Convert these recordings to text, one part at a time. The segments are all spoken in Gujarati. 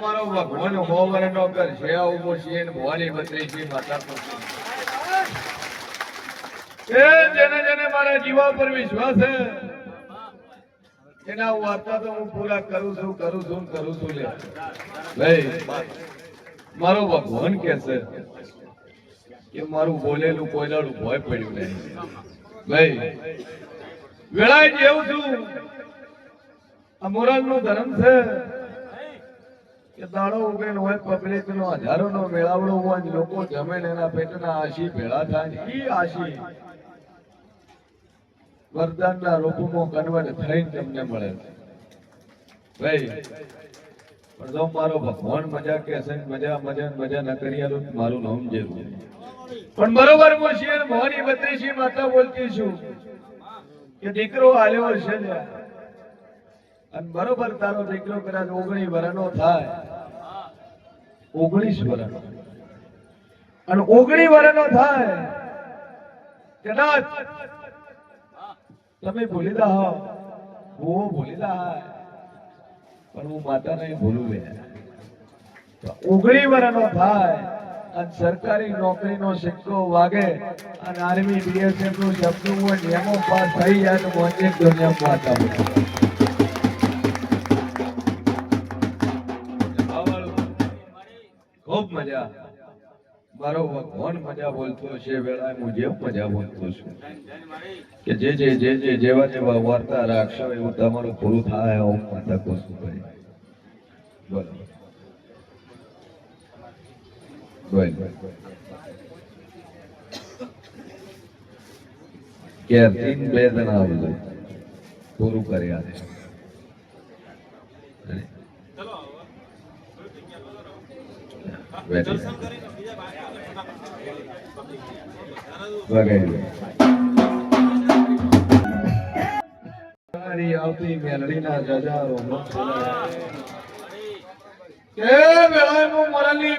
મારો ભગવાન વિશ્વાસ છે, એના વાર્તા તો હું પૂરા કરું છું કરું છું કરું છું લે. ભાઈ, મારો ભગવાન કે છે કે મારું બોલેલું કોઈ દાડું ભય પડ્યું નહીં. ભાઈ વેળાએ જેવું છું આ મોરલ નો ધર્મ છે હજારો નો મેળાવડો હોય લોકો જમે એના પેટના આશી ભેળા થાય ઈ આશી. વરદાનના રૂપમાં કન્વર્ટ થઈને તમને મળે ભાઈ, પણ મારો ભગવાન મજા કે મજા મજા મજા ન મારું નામ જેવું. પણ બરોબર હું છીએ ને ભવાની બત્રીસી માતા બોલતી છું. કે દીકરો આલ્યો છે. અને બરોબર તારો દીકરો કદાચ ઓગણી વરનો થાય. ઓગણીસ વરનો. અને ઓગણી વરનો થાય. કદાચ તમે ભૂલી દા હું ભૂલી દા પણ હું માતા નહીં ભૂલું બે ઓગણી વરનો થાય. અને સરકારી નોકરીનો સિક્કો વાગે અને આર્મી બીએસએફનું શબ્દ હોય નિયમો પાસ થઈ જાય તો મોજે દુનિયા માતા ખૂબ મજા. મારો ભગવાન મજા બોલતો છે વેળા હું જેમ મજા બોલતો છું. કે જે જે જે જે, જેવા જેવા વાર્તા રાખશો એવું તમારું પૂરું થાય હું માતા કોશું ભાઈ બોલો. તીન બે જણા આવજો પૂરું કરી તારી આવતી મેલડીના જજારો. કે વેળાએ હું મરણની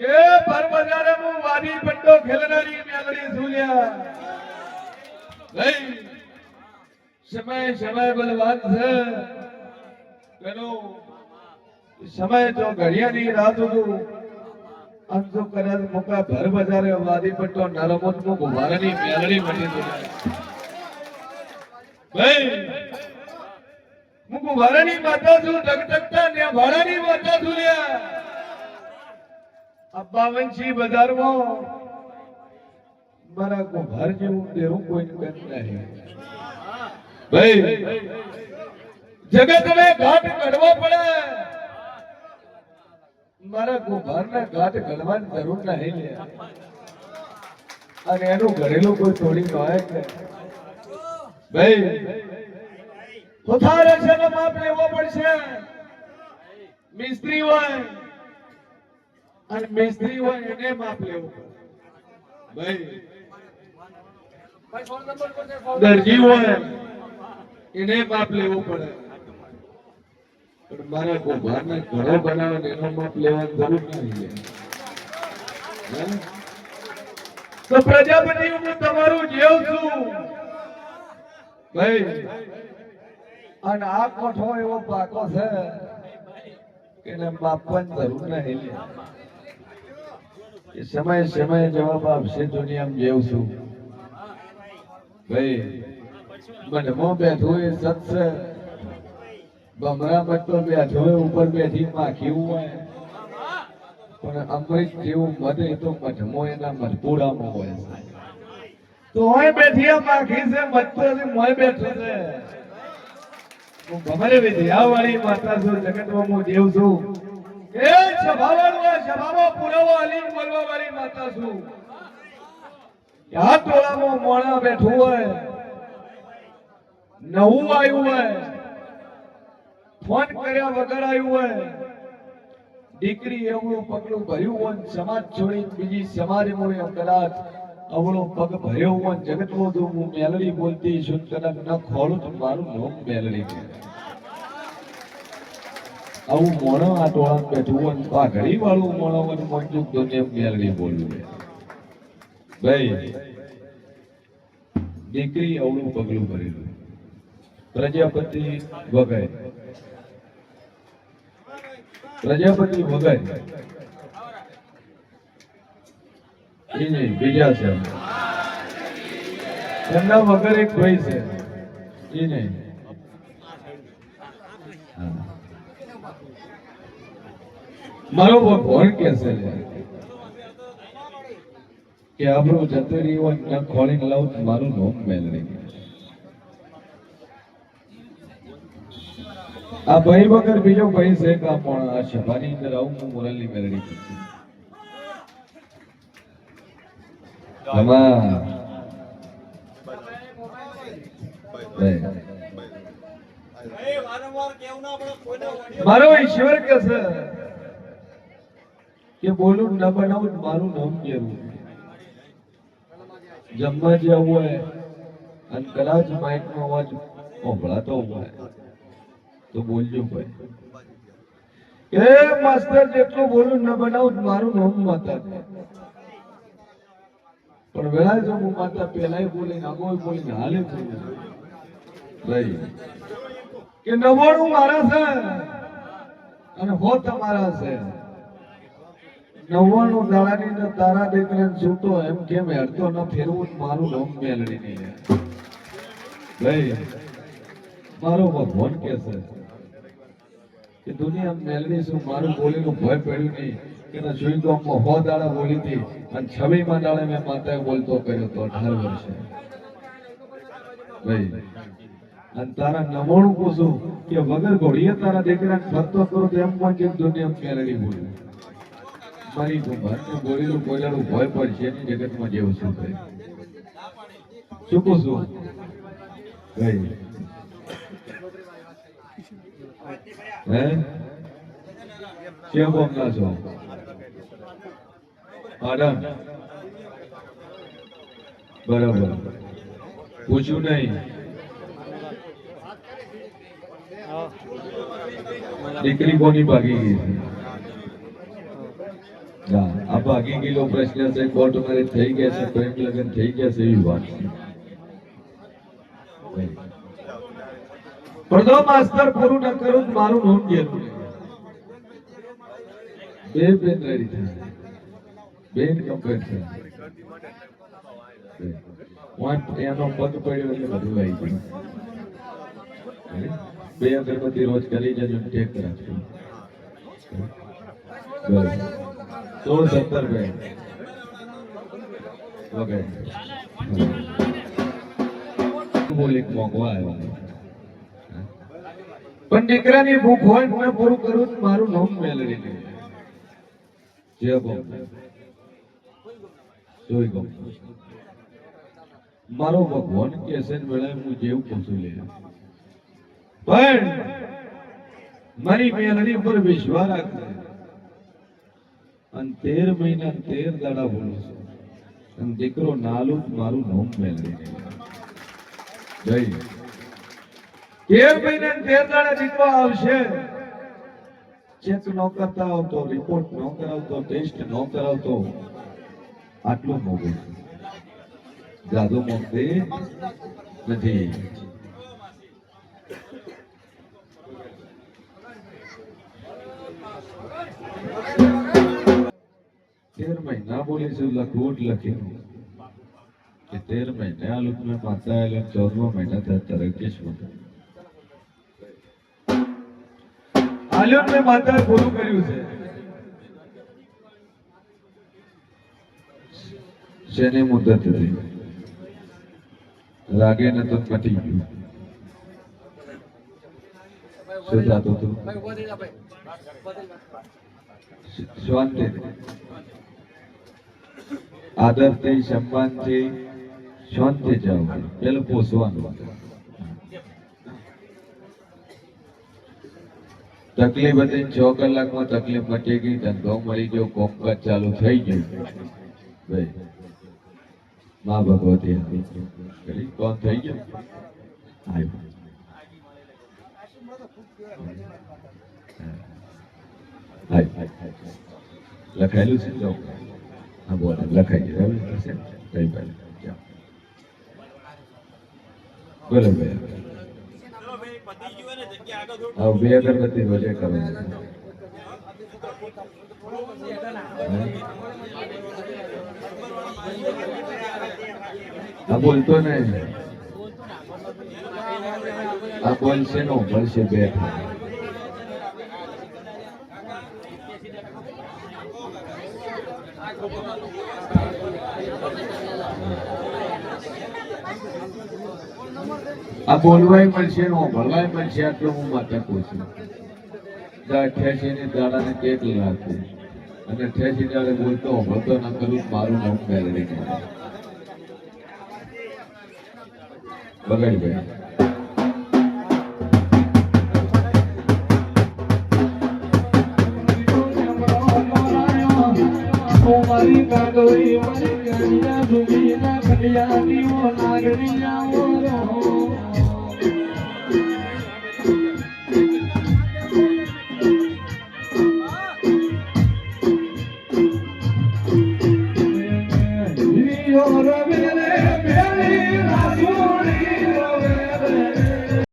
કે પર બજારે હું વાદી પટ્ટો ખેલનારી મેલડી ઝૂલ્યા નહીં સમય સમય બલવાન છે. સમય જો ઘડિયાની રાત હતું. અંતો કદાચ મોકા ભર બજારે વાદી પટ્ટો નરમત મુ ગુવારની મેલડી મટી દો ભાઈ હું ગુવારની માતા છું ટકટકતા ને વરણી માતા છું લ્યા. અબ્બાવનસી બજારમાં મારા ગુભાર જેવું દેવું કોઈ કરતા નહીં. ભાઈ જગત ને ઘાટ કાઢવો પડે. મારા ગોભારના ગાંઠ ગળવાની જરૂર નહીં અને એનું ઘરેલું કોઈ થોડી કહે હોય ભાઈ કોથારે છે ને માપ લેવો પડશે. મિસ્ત્રી હોય, અને મિસ્ત્રી હોય એને માપ લેવું ભાઈ, દરજી હોય, એને માપ લેવું પડે. પણ મારા કુંભારને ઘરો બનાવે ને એનો માપ લેવાની જરૂર નથી તો પ્રજાપતિ હું તમારું જેવ છું. ભાઈ અને આ કોઠો એવો પાકો છે એને માપવાની જરૂર નહીં એ સમય સમય જવાબ આપશે દુનિયામાં જેવ છું. ભાઈ મનમાં બેઠું એ સત બમરા પર બેઠો ઉપર બેઠી માખી હોય. પણ અમૃત જેવું એ તો મધમો એના મધપુરામાં હોય તો હોય બેઠી માખી છે મધ તો મોય બેઠો છે. માતા માતા બેઠું હોય? નવું આવ્યું હોય. ફોન કર્યા વગર આવ્યું હોય. દીકરી એવું પગલું ભર્યું હોય સમાજ છોડી બીજી સમાજ મોએ કદાચ અવળો પગ ભર્યો હોય જગત જગતમાં હું મેલડી બોલતી છું ન ખોલું તો મારું નામ મેલડી આવું મોણો આ ટોળા બેઠું હોય તો આ ઘડી વાળું મોણો હોય ને તો મેલડી બોલવું ભાઈ, દીકરી અવળું પગલું ભરેલું પ્રજાપતિ વગાય પ્રજાપતિ વગર. બીજા છે. એમના વગર એક ભાઈ છે. એ નહીં મારો ભગવાન કે છે? કે આપણું જતું રહ્યું ખોળીને લાવું મારું નોમ મેલડી આ ભાઈ વગર બીજો ભાઈ છે કે પણ આ સભાની અંદર આવું હું મોરલની મેળડી છું. મારો ઈશ્વર કે છે કે બોલું ન બનાવું મારું નામ કેવું? જમવા જવું હોય અને કદાચ માઇકનો અવાજ ઓભળાતો હોય. તો બોલજો ભાઈ. એ માસ્ટર જેટલું બોલું ન બનાવું મારું નામ માતા પણ વેળા જો હું માતા પહેલાય બોલીને આગળ બોલીને હાલે ભાઈ. કે નવાણું મારા છે અને હો તમારા છે. નવ્વાણું દાડાની ને તારા દીકરા છૂટો એમ કેમ હેડતો ન ફેરવું મારું નામ મેળવી નહીં ભાઈ મારો ભગવાન કે છે. કે દુનિયા મેલડી શું મારું બોલીનું ભય પડ્યું નહીં. કે ના જોઈ તો હો દાડા બોલી હતી અને છબીમાં દાડે મેં માતાએ બોલતો કર્યો તો અઢાર વર્ષે. ભાઈ, અને તારા નવાણું પૂછું કે વગર ઘોડીએ તારા દીકરા ફરતો કરો તો એમ પણ કે દુનિયા મેલડી બોલ્યું મારી કુંભારને બોલેલું બોલેલું ભય પડશે એની જગતમાં જેવું શું થાય? શું કહું છું? ભાઈ હે કેમ બોમના છો આનંદ બરાબર પૂછ્યું નહીં દીકરી કોની ભાગી ગઈ છે ના, આ ભાગી ગયેલો પ્રશ્ન છે કોર્ટ મેરેજ થઈ ગયા છે પ્રેમ લગ્ન થઈ ગયા છે એવી વાત છે પણ માસ્તર પૂરું ન કરું મારું નોમ જેલું બે બેન રેડી થાય. બેન કમ્પ્લેટ છે વાટ એનો પગ પડ્યો એટલે બધું આવી ગયું. બે અગરબત્તી રોજ કરી જજો ટેક રાખજો. સોળ સત્તર બે ઓકે એક મોંઘવા આવ્યા. પણ દીકરાની ભૂખ હોય હું પૂરું કરું મારું નામ મેળવી દે. જય બોમ જોઈ ગમ મારો ભગવાન કે છે વેળાએ હું જેવું પૂછું લે. પણ મારી મેલડી પર વિશ્વાસ રાખજે. અને તેર મહિના તેર દાડા બોલું છું. અને દીકરો નાલું મારું નામ મેળવી જય. તેર મહિના તેર દાડા દીકરો આવશે, ચેક ન કરતા આવતો રિપોર્ટ ન કરાવતો ટેસ્ટ ન કરાવતો, આટલું મોગું જાદુ મોકતી નથી. તેર મહિના બોલીશું, લખવું જ લખેલું કે તેર મહિને આ લોકો માતા ચૌદમા મહિના થયા તરકેશ આલ્યો મેં માતા પૂરું કર્યું છે. શેની મુદત હતી? લાગે ને તો પતી ગયું. શું થતું હતું? શાંતિ. આદરથી શાંતિ જાવ પેલું પોસવાનું. તકલીફ હતી છ કલાકમાં તકલીફ મટી ગઈ ધંધો મળી ગયો, કોમકાજ ચાલુ થઈ ગયું. ભાઈ, માં ભગવતી કરી કોણ થઈ ગયું. આવ્યું લખાયેલું છે? જો. હા, બોલ. લખાઈ ગયું. કઈ પહેલા બોલો ભાઈ. હા બે અગરબત્તી વજે કરો આ બોલતો નહીં. આ બોલશે નો બોલશે બે આ બોલવાય મળશે નો ભળવાય મળશે આટલું હું માતા કહું છું અઠ્યાસી ની દાડાને કેક લાગે અને અઠ્યાસી દાડે બોલતો હોતો ના કરું મારું નામ મેળવી બગાડી ભાઈ મારી કાગળી મારી કડિયા સુધીના કડિયા દીવો નાગણી આવો